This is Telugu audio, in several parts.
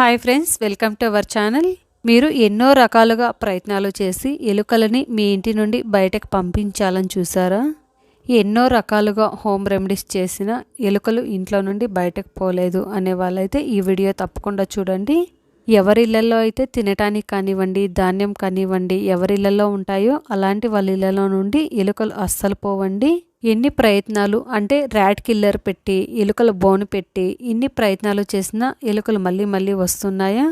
Hi friends welcome to our channel. మీరు ఎన్నో రకాలుగా ప్రయత్నాలు చేసి ఎలుకలని మీ ఇంటి నుండి బయటకు పంపించాలని చూసారా? ఎన్నో రకాలుగా హోమ్ రెమెడీస్ చేసిన ఎలుకలు ఇంట్లో నుండి బయటకు పోలేదు అనే వాళ్ళైతే ఈ వీడియో తప్పకుండా చూడండి. ఎవరిళ్ళలో అయితే తినటానికి కానివ్వండి ధాన్యం కానివ్వండి ఎవరిళ్ళలో ఉంటాయో అలాంటి వాళ్ళ ఇళ్ళలో నుండి ఎలుకలు అస్సలు పోవండి. ఎన్ని ప్రయత్నాలు అంటే ర్యాట్ కిల్లర్ పెట్టి ఎలుకల బోను పెట్టి ఇన్ని ప్రయత్నాలు చేసినా ఎలుకలు మళ్ళీ మళ్ళీ వస్తున్నాయా?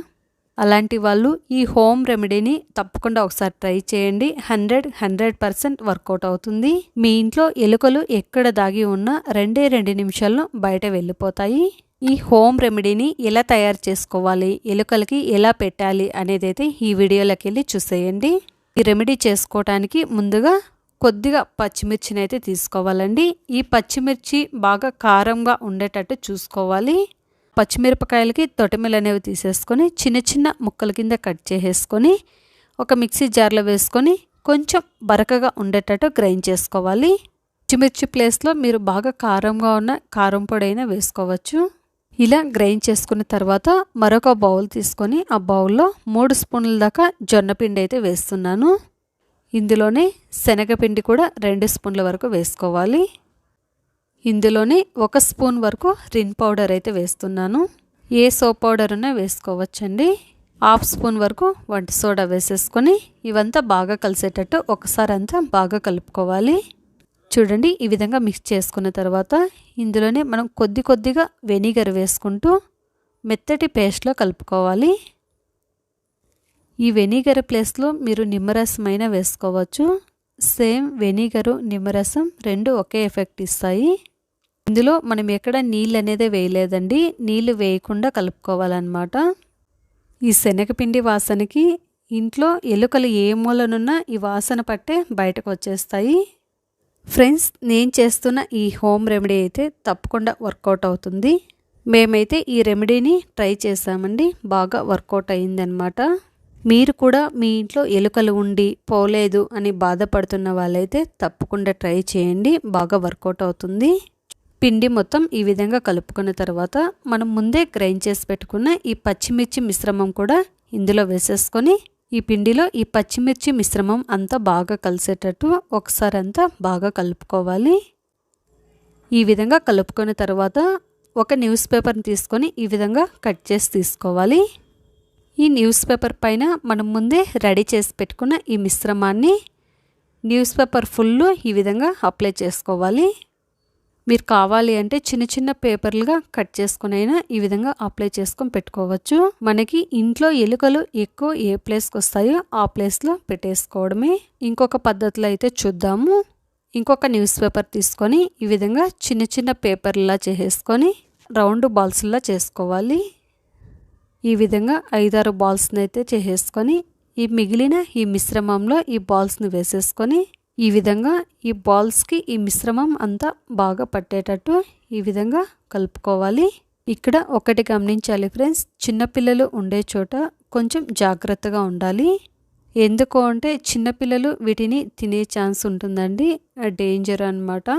అలాంటి వాళ్ళు ఈ హోమ్ రెమెడీని తప్పకుండా ఒకసారి ట్రై చేయండి. హండ్రెడ్ హండ్రెడ్ పర్సెంట్ వర్కౌట్ అవుతుంది. మీ ఇంట్లో ఎలుకలు ఎక్కడ దాగి ఉన్నా రెండే రెండు నిమిషాల్లో బయట వెళ్ళిపోతాయి. ఈ హోమ్ రెమెడీని ఎలా తయారు చేసుకోవాలి ఎలుకలకి ఎలా పెట్టాలి అనేది అయితే ఈ వీడియోలోకి వెళ్ళి చూసేయండి. ఈ రెమెడీ చేసుకోవటానికి ముందుగా కొద్దిగా పచ్చిమిర్చిని అయితే తీసుకోవాలండి. ఈ పచ్చిమిర్చి బాగా కారంగా ఉండేటట్టు చూసుకోవాలి. పచ్చిమిరపకాయలకి తొటమిలు అనేవి తీసేసుకొని చిన్న చిన్న ముక్కల కింద కట్ చేసేసుకొని ఒక మిక్సీ జార్లో వేసుకొని కొంచెం బరకగా ఉండేటట్టు గ్రైండ్ చేసుకోవాలి. పచ్చిమిర్చి ప్లేస్లో మీరు బాగా కారంగా ఉన్న కారం పొడి అయినా వేసుకోవచ్చు. ఇలా గ్రైండ్ చేసుకున్న తర్వాత మరొక బౌల్ తీసుకొని ఆ బౌల్లో మూడు స్పూన్ల దాకా జొన్న పిండి అయితే వేస్తున్నాను. ఇందులోనే శనగపిండి కూడా రెండు స్పూన్ల వరకు వేసుకోవాలి. ఇందులోనే ఒక స్పూన్ వరకు రిన్ పౌడర్ అయితే వేస్తున్నాను. ఏ సోప్ పౌడర్ ఉన్నా వేసుకోవచ్చండి. హాఫ్ స్పూన్ వరకు వంట సోడా వేసేసుకొని ఇవంతా బాగా కలిసేటట్టు ఒకసారి అంతా బాగా కలుపుకోవాలి. చూడండి ఈ విధంగా మిక్స్ చేసుకున్న తర్వాత ఇందులోనే మనం కొద్ది కొద్దిగా వెనిగర్ వేసుకుంటూ మెత్తటి పేస్ట్లో కలుపుకోవాలి. ఈ వెనిగర్ ప్లేస్లో మీరు నిమ్మరసం అయినా వేసుకోవచ్చు. సేమ్ వెనిగరు నిమ్మరసం రెండు ఒకే ఎఫెక్ట్ ఇస్తాయి. ఇందులో మనం ఎక్కడ నీళ్ళు అనేది వేయలేదండి. నీళ్ళు వేయకుండా కలుపుకోవాలన్నమాట. ఈ శనగపిండి వాసనకి ఇంట్లో ఎలుకలు ఏ మూలనున్నా ఈ వాసన పట్టే బయటకు వచ్చేస్తాయి. ఫ్రెండ్స్ నేను చేస్తున్న ఈ హోమ్ రెమెడీ అయితే తప్పకుండా వర్కౌట్ అవుతుంది. మేమైతే ఈ రెమెడీని ట్రై చేసామండి. బాగా వర్కౌట్ అయిందనమాట మీరు కూడా మీ ఇంట్లో ఎలుకలు ఉండి పోలేదు అని బాధపడుతున్న వాళ్ళైతే తప్పకుండా ట్రై చేయండి. బాగా వర్కౌట్ అవుతుంది. పిండి మొత్తం ఈ విధంగా కలుపుకున్న తర్వాత మనం ముందే గ్రైండ్ చేసి పెట్టుకున్న ఈ పచ్చిమిర్చి మిశ్రమం కూడా ఇందులో వేసేసుకొని ఈ పిండిలో ఈ పచ్చిమిర్చి మిశ్రమం అంతా బాగా కలిసేటట్టు ఒకసారి అంతా బాగా కలుపుకోవాలి. ఈ విధంగా కలుపుకున్న తర్వాత ఒక న్యూస్ పేపర్ని తీసుకొని ఈ విధంగా కట్ చేసి తీసుకోవాలి. ఈ న్యూస్ పేపర్ పైన మనం ముందే రెడీ చేసి పెట్టుకున్న ఈ మిశ్రమాన్ని న్యూస్ పేపర్ ఫుల్ ఈ విధంగా అప్లై చేసుకోవాలి. మీరు కావాలి అంటే చిన్న చిన్న పేపర్లుగా కట్ చేసుకునైనా ఈ విధంగా అప్లై చేసుకొని పెట్టుకోవచ్చు. మనకి ఇంట్లో ఎలుకలు ఎక్కువ ఏ ప్లేస్కి వస్తాయో ఆ ప్లేస్లో పెట్టేసుకోవడమే. ఇంకొక పద్ధతిలో అయితే చూద్దాము. ఇంకొక న్యూస్ పేపర్ తీసుకొని ఈ విధంగా చిన్న చిన్న పేపర్లా చేసేసుకొని రౌండ్ బాల్స్లా చేసుకోవాలి. ఈ విధంగా ఐదారు బాల్స్ని అయితే చేసేసుకొని ఈ మిగిలిన ఈ మిశ్రమంలో ఈ బాల్స్ని వేసేసుకొని ఈ విధంగా ఈ బాల్స్కి ఈ మిశ్రమం అంతా బాగా పట్టేటట్టు ఈ విధంగా కలుపుకోవాలి. ఇక్కడ ఒకటి గమనించాలి ఫ్రెండ్స్ చిన్నపిల్లలు ఉండే చోట కొంచెం జాగ్రత్తగా ఉండాలి. ఎందుకు అంటే చిన్నపిల్లలు వీటిని తినే ఛాన్స్ ఉంటుందండి డేంజర్ అనమాట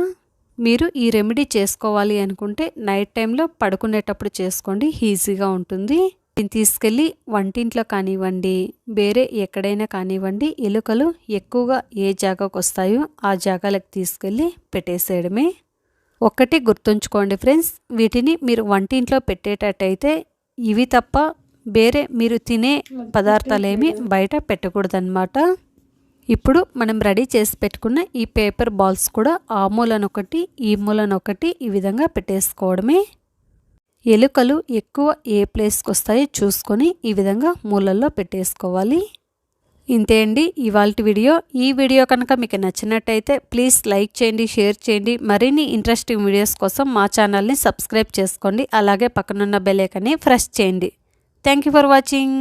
మీరు ఈ రెమెడీ చేసుకోవాలి అనుకుంటే నైట్ టైంలో పడుకునేటప్పుడు చేసుకోండి ఈజీగా ఉంటుంది. తీసుకెళ్ళి వంటింట్లో కానివ్వండి వేరే ఎక్కడైనా కానివ్వండి ఎలుకలు ఎక్కువగా ఏ జాగాకు వస్తాయో ఆ జాగాలకు తీసుకెళ్ళి పెట్టేసేయడమే. ఒక్కటి గుర్తుంచుకోండి ఫ్రెండ్స్ వీటిని మీరు వంటింట్లో పెట్టేటట్టయితే ఇవి తప్ప వేరే మీరు తినే పదార్థాలేమి బయట పెట్టకూడదన్నమాట. ఇప్పుడు మనం రెడీ చేసి పెట్టుకున్న ఈ పేపర్ బాల్స్ కూడా ఆ మూలనొకటి ఈ మూలనొకటి ఈ విధంగా పెట్టేసుకోవడమే. ఎలుకలు ఎక్కువ ఏ ప్లేస్కి వస్తాయో చూసుకొని ఈ విధంగా మూలల్లో పెట్టేసుకోవాలి. ఇంతే అండి ఇవాళ వీడియో. ఈ వీడియో కనుక మీకు నచ్చినట్టయితే ప్లీజ్ లైక్ చేయండి షేర్ చేయండి. మరిన్ని ఇంట్రెస్టింగ్ వీడియోస్ కోసం మా ఛానల్ని సబ్స్క్రైబ్ చేసుకోండి. అలాగే పక్కనున్న బెలేకని ఫ్రెష్ చేయండి. Thank you for watching.